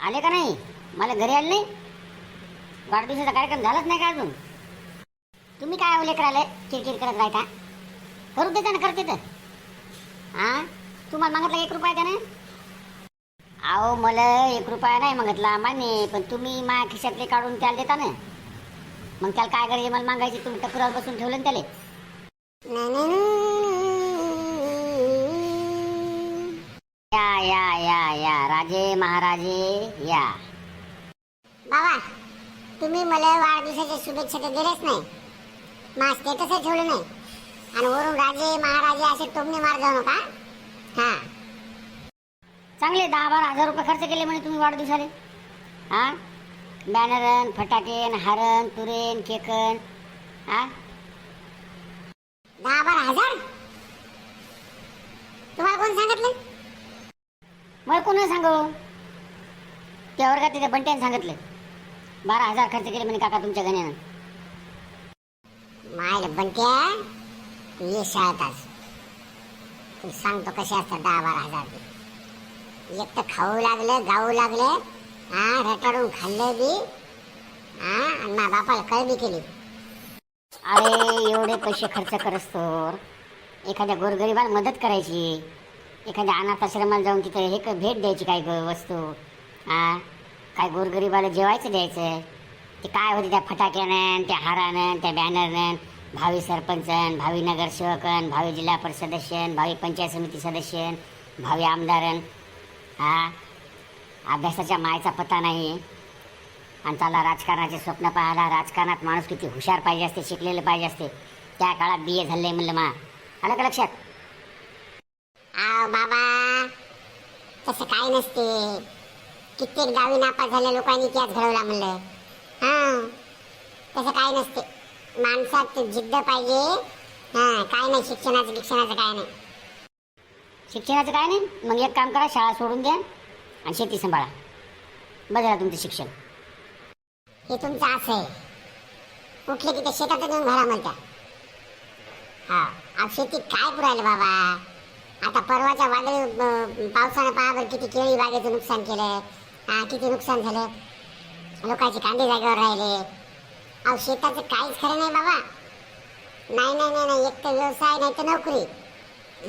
आले का नाही? मला घरी आले नाही? वाढदिवसाचा कार्यक्रम झालाच नाही का अजून? तुम्ही काय ओले करायला? किरकिर करत राहता? करू देता ना करते तर. हा तुम्हाला मागितला एक रुपया त्याने अहो मला एक रुपया नाही मागितला मान्य पण तुम्ही माझ्या खिशातले काढून त्याला देता ना. मग त्याला काय करायचे मला मागायचे तुम्ही टपुरावर बसून ठेवलं ना त्याला. या या या या. राजे महाराजे या. बाबा तुम्ही मला वाढदिवसाच्या शुभेच्छा तर दिल्याच नाही. मा स्टेटसही ठेवलं नाही. आणि वरून राजे महाराजे असे टोमणे मार जाऊ नका. हा. चांगले दहा बारा हजार रुपये खर्च केले म्हणे तुम्ही वाढदिवसाले. हा? बॅनरन फटाकेन हारन तुरेन केकन. हा? दहा बारा हजार? तुम्हाला कोण सांगितलं? मला कोणी सांगू? त्या वर्गात तिथे बंट्याने सांगितलं. बारा हजार खर्च केले म्हणे काका तुमच्या गण्यानं मायला बनत्या तू ये शाळेत आज. तू सांगतो कसे असतात दहा बारा हजार एक तर खाऊ लागलं गाऊ लागलं हा रटाडून खाल्लं बी हा आणि माझ्या बापाला कळबी केली. अरे एवढे पैसे खर्च करस तर. एखाद्या गोरगरिबाला मदत करायची. एखाद्या अनाथ आश्रमाला जाऊन तिथे हे क- भेट द्यायची काय ग वस्तू. हा? काय गोरगरिबाला जेवायचं द्यायचं? ते काय होते त्या फटाक्यानं त्या हारानं त्या बॅनरनं? भावी सरपंचन भावी नगरसेवकन भावी जिल्हा परिषद सदस्यन भावी पंचायत समिती सदस्यन भावी आमदारन हा? अभ्यासाच्या मायचा पत्ता नाही. आणि त्याला राजकारणाचे स्वप्न पाहायला राजकारणात माणूस किती हुशार पाहिजे असते शिकलेले पाहिजे असते. त्या काळात बी ए झाले म्हणलं मा. आलं का लक्षात? आव बाबा तसं काही नसते. कित्येक गावी नापास झाल्या लोकांनी इतिहास घडवला म्हणलं. हा तसं काही नसते. माणसात जिद्द पाहिजे. हा काय नाही शिक्षणाचं शिक्षणाचं काय नाही. शिक्षणाचं काय नाही. मग एक काम करा शाळा सोडून द्या आणि शेती सांभाळा. बघा तुमचं शिक्षण. हे तुमचं असं आहे उठले की ते शेतात घरा म्हणता हा शेतीत काय पुरायलं बाबा? आता परवाच्या वादळी पावसानं पहा बरं किती केळी बागेचं नुकसान केलं हा किती नुकसान झालं? लोकांचे कांदे जागेवर राहिले. अहो शेताचं काहीच खरं नाही बाबा. नाही नाही नाही नाही एक तर व्यवसाय नाही तर नोकरी.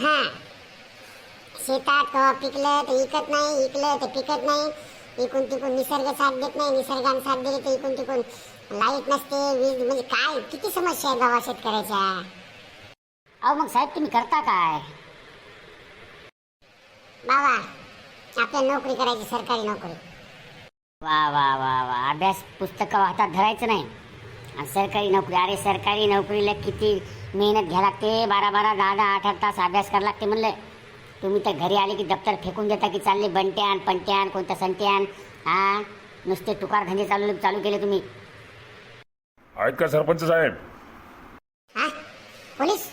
हां. शेतात कवा पिकलं तर इकत नाही इकलं तर पिकत नाही. इकून तिकून निसर्ग साथ देत नाही निसर्गाने साथ दिली तर इकून तिकून लाइट नसते वीज म्हणजे काय किती समस्या आहेत बाबा शेतकऱ्याच्या. अहो मग साहेब तुम्ही करता काय? बाबा आपल्याला नोकरी करायची सरकारी नोकरी. वा वा वा वा. अभ्यास पुस्तकं हातात धरायचं नाही. आणि सरकारी नोकरी अरे सरकारी नोकरीला किती मेहनत घ्या लागते. बारा बारा दहा दहा आठ आठ तास अभ्यास करावं लागते म्हणलं. तुम्ही तर घरी आले की दप्तर फेकून देता की चालले बंट्यान पंट्यान कोणतं संट्यान? हा नुसते टुकार धंदे चालू चालू केले तुम्ही. आहेत का सरपंच साहेब हा पोलीस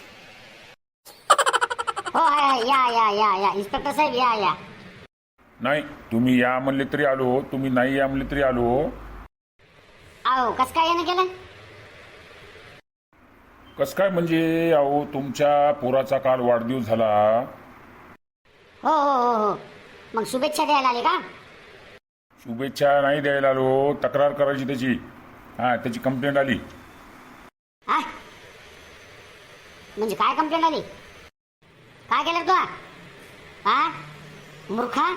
हो आहे, आहे. या या या या. इन्स्पेक्टर साहेब या या. नाही तुम्ही या म्हणले तरी आलो तुम्ही नाही या म्हणले तरी आलो अहो कसं काय यानं केलं? कसं काय म्हणजे अहो तुमच्या पोराचा काल वाढदिवस झाला. हो हो हो हो. मग शुभेच्छा द्यायला आले का? शुभेच्छा नाही द्यायला आलो तक्रार करायची त्याची. हां त्याची कंप्लेंट आली. हा. म्हणजे काय कंप्लेंट आली? काय केलं तू? हा? मूर्खा?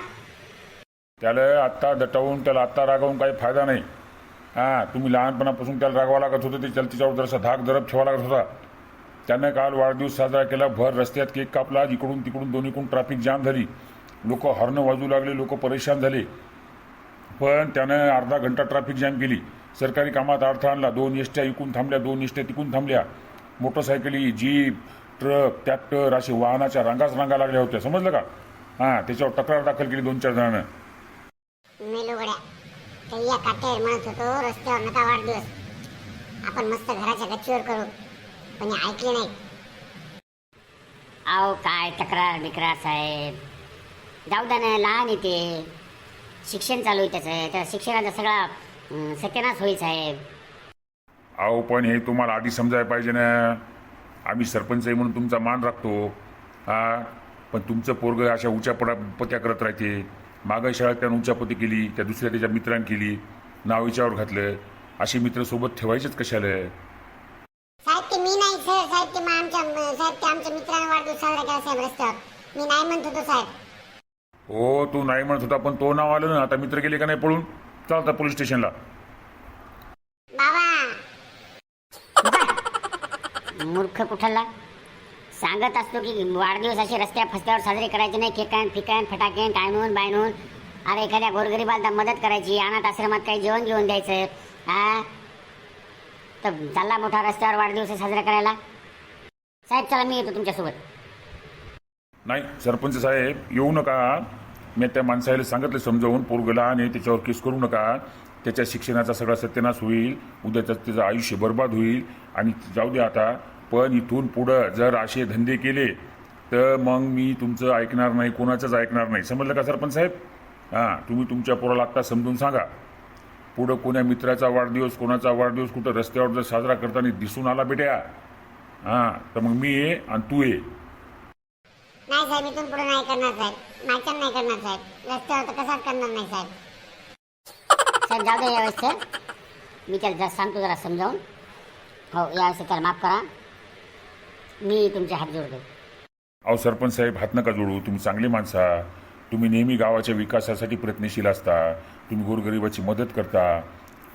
त्याला आत्ता दटावून त्याला आत्ता रागवून काही फायदा नाही. हां तुम्ही लहानपणापासून त्याला रागवा लागत होतं ते त्याला तिच्यावर जरासा धाक धरप ठेवा लागत होता. त्यानं काल वाढदिवस साजरा केला भर रस्त्यात केक कापला इकडून तिकडून दोन्हीकडून ट्रॅफिक जाम झाली. लोक हॉर्न वाजू लागले लोक परेशान झाले. पण त्यानं अर्धा घंटा ट्रॅफिक जॅम केली. सरकारी कामात अडथळा आणला दोन एसट्या इकून थांबल्या दोन एसट्या तिकून थांबल्या. मोटरसायकली जीप ट्रक ट्रॅक्टर असे वाहनाच्या रांगाच रांगा लागल्या होत्या. समजलं का? हां त्याच्यावर तक्रार दाखल केली दोन चार जणांना. मेलुगड्या तर या काट्यावर म्हणत होतो रस्त्यावर नका वाढदिवस. आपण मस्त घराच्या गच्चीवर करू. पण हे ऐकले नाही अहो काय तक्रार बिक्रार साहेब? जाऊ द्या ना लहान येते शिक्षण चालू आहे त्याचं. त्या शिक्षणाचा सगळा अं, सत्यानाश होईल साहेब. अहो पण हे तुम्हाला आधी समजायला पाहिजे ना. आम्ही सरपंच आहे म्हणून तुमचा मान राखतो. हा? पण तुमचं पोरग अशा उच्या पडा पत्या करत राहते. मागं शाळेत त्यानं उच्चापती केली त्या दुसऱ्या त्याच्या मित्रांनी केली नाव विचारावर घातलं. अशी मित्र सोबत ठेवायचेच कशाला? साहेब ते मी नाही सर साहेब ते मग आमच्या म- साहेब ते आमच्या मित्राने वाढदिवस साजरा केला साहेब रस्त्यावर. मी नाही म्हणत होतो साहेब. हो तू नाही म्हणत होता पण तो नाव आलं ना. आता मित्र गेले का नाही पळून? चालता पोलीस स्टेशनला बाबा मूर्ख कुठला? सांगत असतो की वाढदिवस असे रस्त्या फस्त्यावर साजरे करायचे नाही. केकान फिकान फटाके टायमून बायनून. अरे एखाद्या गोरगरीबाला मदत करायची अनाथ आश्रमात काही जेवण घेऊन द्यायचं. हा तर चालला मोठा रस्त्यावर वाढदिवस साजरा करायला. साहेब चला मी येतो तुमच्यासोबत. नाही सरपंच साहेब येऊ नका. मी त्या माणसाला सांगितलं समजावून पोरगला आणि त्याच्यावर केस करू नका. त्याच्या शिक्षणाचा सगळा सत्यानाश होईल उद्याचं त्याचं आयुष्य बर्बाद होईल आणि जाऊ दे आता. पण इथून पुढं जर असे धंदे केले तर मग मी तुमचं ऐकणार नाही कोणाचंच ऐकणार नाही. समजलं का सरपंच साहेब? हां तुम्ही तुमच्या पोराला आत्ता समजून सांगा. पुढं कोण्या मित्राचा वाढदिवस कोणाचा वाढदिवस कुठं रस्त्यावर जर साजरा करताना दिसून आला बेट्या. हां तर मग मी ये आणि तू ये. नाही साहेब इथून पुढे नाही करणार साहेब. नाही करणार साहेब. रस्त्यावर तर कसाच करणार नाही साहेब? साहेब जाऊ दे यावेळेस मी त्याला जरा सांगतो जरा समजावून हो यावेळेस त्याला माफ करा मी तुमचे हात जोडतो अहो सरपंच साहेब हात नका जोडू तुम्ही चांगली माणसा तुम्ही नेहमी गावाच्या विकासासाठी प्रयत्नशील असता तुम्ही गोरगरिबाची मदत करता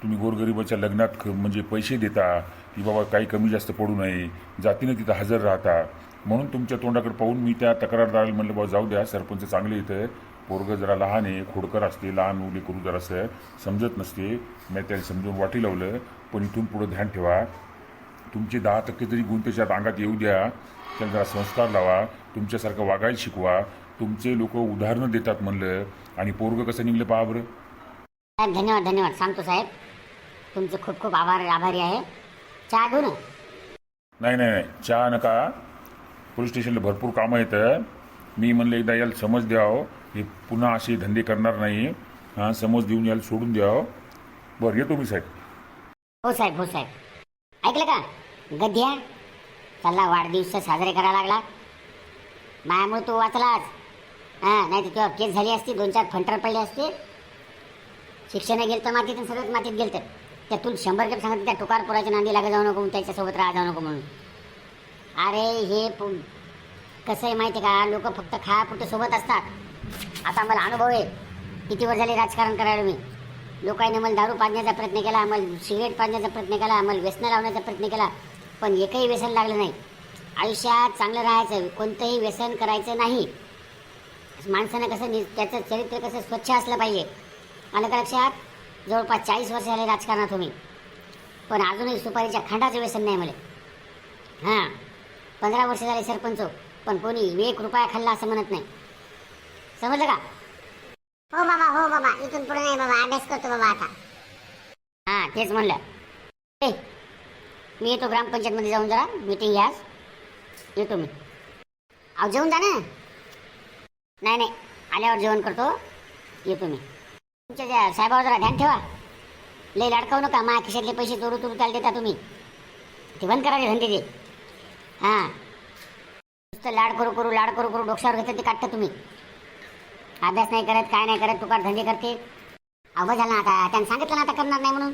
तुम्ही गोरगरिबाच्या लग्नात ख- म्हणजे पैसे देता की बाबा काही कमी जास्त पडू नये जातीनं तिथं हजर राहता म्हणून तुमच्या तोंडाकडे पाहून मी त्या तक्रारदाराला म्हणलं बाबा जाऊ द्या सरपंच चांगले इथं पोरगं जरा लहान आहे खोडकर असते लहान मुली करू जरासं समजत नसते. मी त्याला समजून वाटी लावलं पण इथून पुढं ध्यान ठेवा. तुमचे दहा टक्के जरी गुण त्याच्या अंगात येऊ द्या त्याला जरा संस्कार लावा तुमच्यासारखं वागायला शिकवा. तुमचे लोक उदाहरणं देतात म्हणलं आणि पोरगं कसं निघलं पहा बरं. साहेब धन्यवाद धन्यवाद. सांगतो साहेब तुमचे खूप खूप आभार आभारी आहे. चहा घेऊ ना? नाही नाही नाही. चहा नका. पोलीस स्टेशनला भरपूर कामं येतं. मी म्हणलं एकदा याला समज द्यावं. हे पुन्हा असे धंदे करणार नाही. हां समज देऊन याला सोडून द्या. बरं येतो मी साहेब. हो साहेब हो साहेब. ऐकलं का? गद्या चालला वाढदिवस साजरे करायला लागला. मायामुळे तू वाचलाच हां नाही तर तेव्हा केस झाली असती दोन चार फंटर पडले असते. शिक्षण गेलं तर मातीत सगळंच मातीत गेलं तर त्यातून शंभर कप सांगत त्या टुकार पुराच्या नांदी लागा जाऊ नको म्हणून त्याच्यासोबत राहा जाऊ नको म्हणून. अरे हे कसं आहे माहिती आहे का? लोक फक्त खायापुरते सोबत असतात. आता मला अनुभव आहे किती वर्ष झाले राजकारण करायला मी. लोकांनी मला दारू पाजण्याचा प्रयत्न केला मला सिगरेट पाजण्याचा प्रयत्न केला मला व्यसन लावण्याचा प्रयत्न केला पण एकही व्यसन लागलं नाही. आयुष्यात चांगलं राहायचं कोणतंही व्यसन करायचं नाही. माणसानं कसं नि त्याचं चरित्र कसं स्वच्छ असलं पाहिजे. मला का लक्षात जवळपास चाळीस वर्ष झाले राजकारणात तुम्ही. पण अजूनही सुपारीच्या खांडाचं व्यसन नाही मला हां पंधरा वर्ष झाले सरपंच पण कोणी एक रुपया खाल्ला असं म्हणत नाही. समजलं का? हो बाबा हो बाबा इथून पुढे नाही बाबा अभ्यास करतो बाबा आता. हां तेच म्हणलं. ए मी येतो ग्रामपंचायतमध्ये जाऊन जरा. मीटिंग घ्या येतो मी. अहो जेवून जा ना. नाही नाही. आल्यावर जेवण करतो. येतो मी. तुमच्या त्या साहेबावर जरा ध्यान ठेवा. लय लाडकावू नका. माझ्या खिशातले पैसे चोरू चोरू त्याला देता तुम्ही. ते बंद करा ते धंदे ते. हां. नुसतं लाड करू करू लाड करू करू डोक्यावर घेतात ते काढता तुम्ही. अभ्यास नाही करत काय नाही करत तुकार धंदे करते. अवघड झालं ना आता. त्यानं सांगितलं ना आता करणार नाही म्हणून.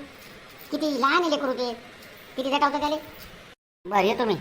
किती लहान आहे लेकरू ते. किती गटावतं त्याले. बरं येतो मी.